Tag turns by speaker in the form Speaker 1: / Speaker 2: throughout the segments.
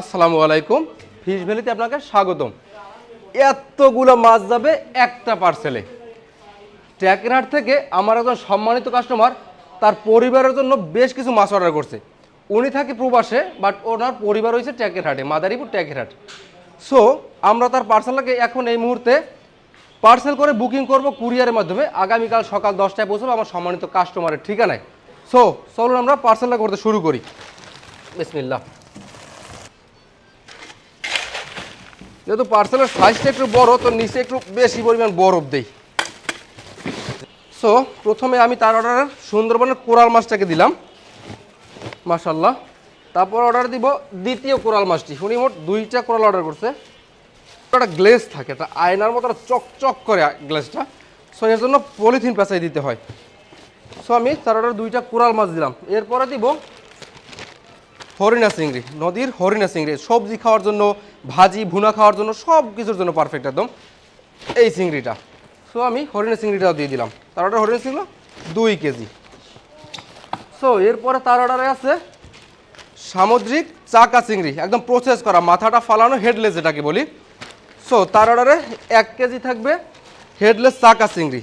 Speaker 1: আসসালামু আলাইকুম। ফিশ ভ্যালিতে আপনাকে স্বাগতম। এতগুলো মাছ যাবে একটা পার্সেলে ট্যাকেরহাট থেকে আমার একজন সম্মানিত কাস্টমার তার পরিবারের জন্য বেশ কিছু মাছ অর্ডার করছে। উনি থাকে প্রবাসে বাট ওনার পরিবার হয়েছে ট্যাকেরহাটে মাদারীপুর ট্যাকেরহাট সো আমরা তার পার্সেলটাকে এখন এই মুহূর্তে পার্সেল করে বুকিং করব কুরিয়ারের মাধ্যমে। আগামীকাল সকাল দশটায় পৌঁছবো আমার সম্মানিত কাস্টমারের ঠিকানায়। সো চলুন আমরা পার্সেলটা করতে শুরু করি। বিসমিল্লাহ। যেহেতু পার্সেলের সাইজটা একটু বড়, তো নিচে একটু বেশি পরিমাণ বরফ দেই। সো প্রথমে আমি তার অর্ডারের সুন্দরবনের কোরাল মাছটাকে দিলাম। মাশাল্লাহ তারপর অর্ডার দিব দ্বিতীয় কোরাল মাছটি। উনি মোট দুইটা কোরাল অর্ডার করছে। একটা গ্লেস থাকে, একটা আয়নার মতো চকচক করে গ্লেসটা সো এর জন্য পলিথিন পেঁচাই দিতে হয়। সো আমি তার অর্ডার দুইটা কোরাল মাছ দিলাম। এরপরে দিব হরিণা চিংড়ি, নদীর হরিণা চিংড়ি, সবজি খাওয়ার জন্য, ভাজি, ভুনা খাওয়ার জন্য সব কিছুর জন্য পারফেক্ট একদম। এই চিংড়িটা। সো আমি হরিণা চিংড়িটাও দিয়ে দিলাম। তার অর্ডার হরিণা চিংড়ি দুই কেজি। সো এরপরে তার অর্ডারে আছে সামুদ্রিক চাকা চিংড়ি। একদম প্রসেস করা, মাথাটা ফালানো হেডলেস যেটাকে বলি। সো তার অর্ডারে এক কেজি থাকবে হেডলেস চাকা চিংড়ি।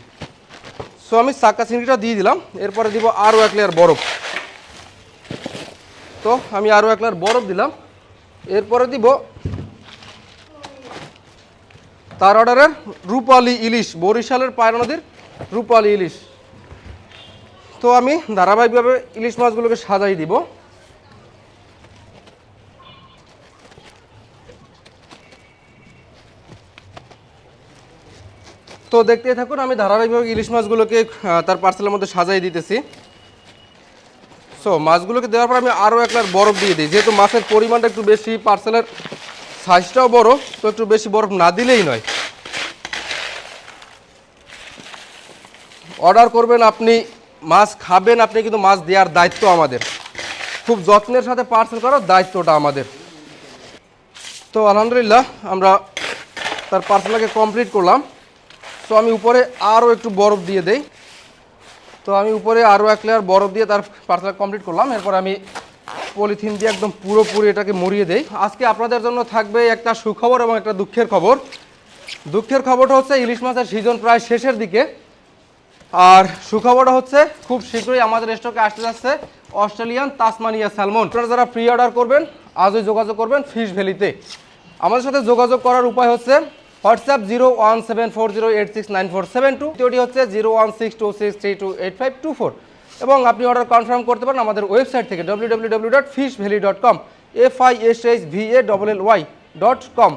Speaker 1: সো আমি চাকা চিংড়িটা দিয়ে দিলাম। এরপরে দিব আরও এক লেয়ার বরফ। তো আমি আরও এক লার বরফ দিলাম। এরপরে দিব তার অর্ডারের রূপালি ইলিশ, বরিশালের পায়রা নদীর রূপালি ইলিশ। তো আমি ধারাবাহিকভাবে ইলিশ মাছগুলোকে সাজাই দিব। তো দেখতে থাকুন, আমি ধারাবাহিকভাবে ইলিশ মাছগুলোকে তার পার্সেলের মধ্যে সাজাই দিতেছি। সো মাছগুলোকে দেওয়ার পর আমি আরও একবার বরফ দিয়ে দিই। যেহেতু মাছের পরিমাণটা একটু বেশি, পার্সেলের সাইজটাও বড়, তো একটু বেশি বরফ না দিলেই নয়। অর্ডার করবেন আপনি, মাছ খাবেন আপনি, কিন্তু মাছ দেওয়ার দায়িত্ব আমাদের। খুব যত্নের সাথে পার্সেল করার দায়িত্বটা আমাদের। তো, আলহামদুলিল্লাহ, আমরা তার পার্সেলটাকে কমপ্লিট করলাম। তো আমি উপরে আরও একটু বরফ দিয়ে দেই। তো আমি উপরে আরও এক লেয়ার বরফ দিয়ে তার পার্সেল কমপ্লিট করলাম। এরপর আমি পলিথিন দিয়ে একদম পুরোপুরি এটাকে মরিয়ে দেই। আজকে আপনাদের জন্য থাকবে একটা সুখবর এবং একটা দুঃখের খবর। দুঃখের খবরটা হচ্ছে ইলিশ মাছের সিজন প্রায় শেষের দিকে। আর সুখবরটা হচ্ছে খুব শীঘ্রই আমাদের স্টকে আসতে যাচ্ছে অস্ট্রেলিয়ান তাসমানিয়া স্যালমন আপনারা যারা প্রি অর্ডার করবেন, আজই যোগাযোগ করবেন ফিশ ভ্যালিতে আমাদের সাথে যোগাযোগ করার উপায় হচ্ছে WhatsApp zero one seven four zero eight six nine four seven two দ্বিতীয়টি হচ্ছে zero one six two six three two eight five two four. এবং আপনি অর্ডার কনফার্ম করতে পারেন আমাদের ওয়েবসাইট থেকে W W dot fish valley dot com F I S H V A double L Y dot com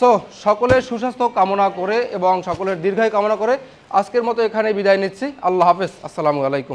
Speaker 1: so সকলের সুস্বাস্থ্য কামনা করে এবং সকলের দীর্ঘায় কামনা করে আজকের মতো এখানে বিদায় নিচ্ছি। আল্লাহ হাফেজ। আসসালামু আলাইকুম।